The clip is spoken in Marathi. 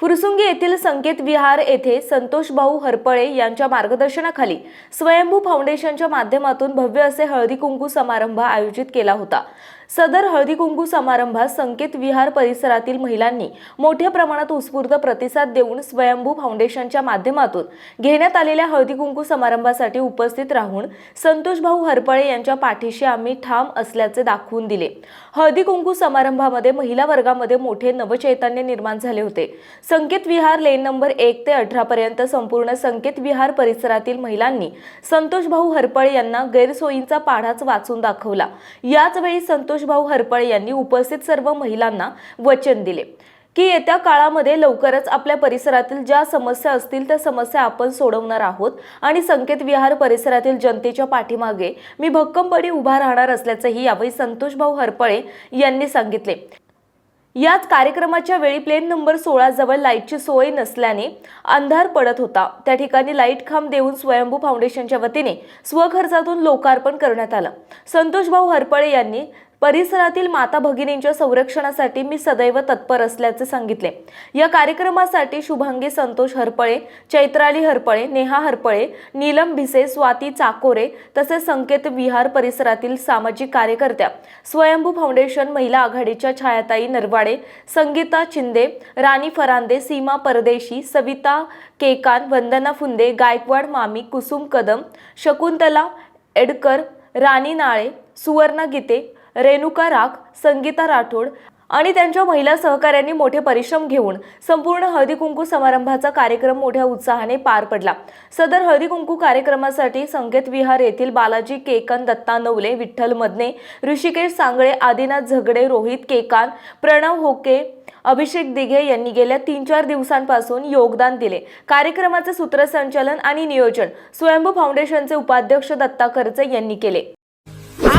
फुरसुंगी येथील संकेत विहार येथे संतोष भाऊ हरपळे यांच्या मार्गदर्शनाखाली स्वयंभू फाउंडेशनच्या माध्यमातून भव्य असे हळदी कुंकू समारंभ आयोजित केला होता. सदर हळदी कुंकू समारंभात संकेत विहार परिसरातील महिलांनी मोठ्या प्रमाणात उत्स्फूर्त प्रतिसाद देऊन स्वयंभू फाउंडेशनच्या माध्यमातून घेण्यात आलेल्या हळदी कुंकू समारंभासाठी उपस्थित राहून संतोषभाऊ हरपळे यांच्या पाठीशी आम्ही ठाम असल्याचे दाखवून दिले. हळदी कुंकू समारंभामध्ये महिला वर्गामध्ये मोठे नवचैतन्य निर्माण झाले होते. संकेत विहार लेन नंबर एक ते अठरापर्यंत संपूर्ण संकेत विहार परिसरातील महिलांनी संतोष भाऊ हरपळे यांना गैरसोयींचा पाढाच वाचून दाखवला. याचवेळी संतोषभाऊ संतोष भाऊ हरपळे यांनी उपस्थित सर्व महिलांना वचन दिले. की येत्या काळामध्ये लवकरच आपल्या परिसरातील ज्या समस्या असतील त्या समस्या आपण सोडवणार आहोत आणि संकेत विहार परिसरातील जनतेच्या पाठीमागे मी भक्कमपणे उभा राहणार असल्याचंही यावेळी संतोषभाऊ हरपळे यांनी सांगितले. याच कार्यक्रमाच्या वेळी प्लेन नंबर सोळा जवळ लाईटची सोय नसल्याने अंधार पडत होता. त्या ठिकाणी लाइट खांब देऊन स्वयंभू फाउंडेशनच्या वतीने स्वखर्चातून लोकार्पण करण्यात आलं. संतोष भाऊ हरपळे यांनी परिसरातील माता भगिनींच्या संरक्षणासाठी मी सदैव तत्पर असल्याचे सांगितले. या कार्यक्रमासाठी शुभांगी संतोष हरपळे चैत्राली हरपळे नेहा हरपळे नीलम भिसे स्वाती चाकोरे तसेच संकेत विहार परिसरातील सामाजिक कार्यकर्त्या स्वयंभू फाउंडेशन महिला आघाडीच्या छायाताई नरवाडे संगीता चिंदे राणी फरांदे सीमा परदेशी सविता केकान वंदना फुंदे गायकवाड मामी कुसुम कदम शकुंतला एडकर राणी नाळे सुवर्ण गीते रेणुका राख संगीता राठोड आणि त्यांच्या महिला सहकाऱ्यांनी मोठे परिश्रम घेऊन संपूर्ण हळदी कुंकू समारंभाचा कार्यक्रम मोठ्या उत्साहाने पार पडला. सदर हळदी कुंकू कार्यक्रमासाठी संकेत विहार येथील बालाजी केकन दत्ता नवले विठ्ठल मदने ऋषिकेश सांगळे आदिनाथ झगडे रोहित केकान प्रणव होके अभिषेक दिघे यांनी गेल्या तीन चार दिवसांपासून योगदान दिले. कार्यक्रमाचे सूत्रसंचालन आणि नियोजन स्वयंभू फाउंडेशनचे उपाध्यक्ष दत्ता खर्चे यांनी केले.